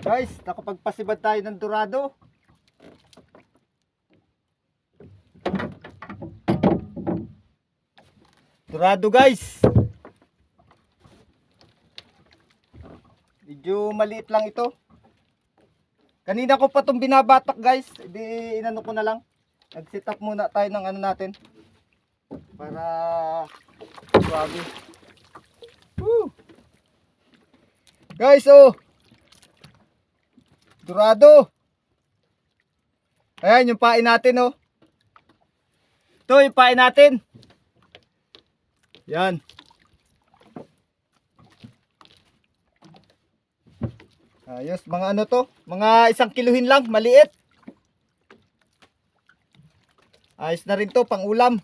Guys, nakapagpasibad tayo ng dorado. Dorado guys. Medyo maliit lang ito. Kanina ko pa itong binabatak guys. Di inano ko na lang. Nag-set up muna tayo ng ano natin. Para suwabe. Woo! Guys, oh. Dorado. Ayan, yung pain natin, oh. Ito, yung pain natin. Yan. Ayos, mga ano to? Mga isang kiluhin lang, maliit. Ayos na rin to, pang ulam.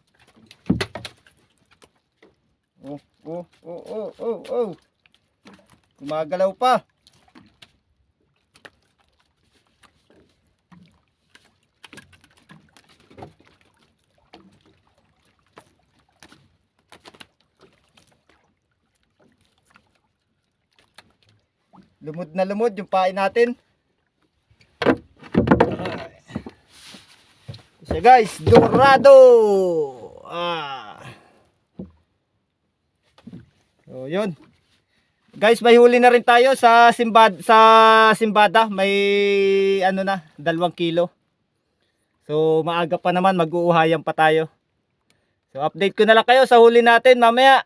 Oh, oh, oh, oh, oh, oh. Gumagalaw pa. Lumod na lumod yung pain natin. Siya guys, dorado. Ah. So, yun. Guys, may huli na rin tayo sa simbad sa simbada. May ano na, dalawang kilo. So, maaga pa naman, mag-uuhayan pa tayo. So, update ko na lang kayo sa huli natin mamaya.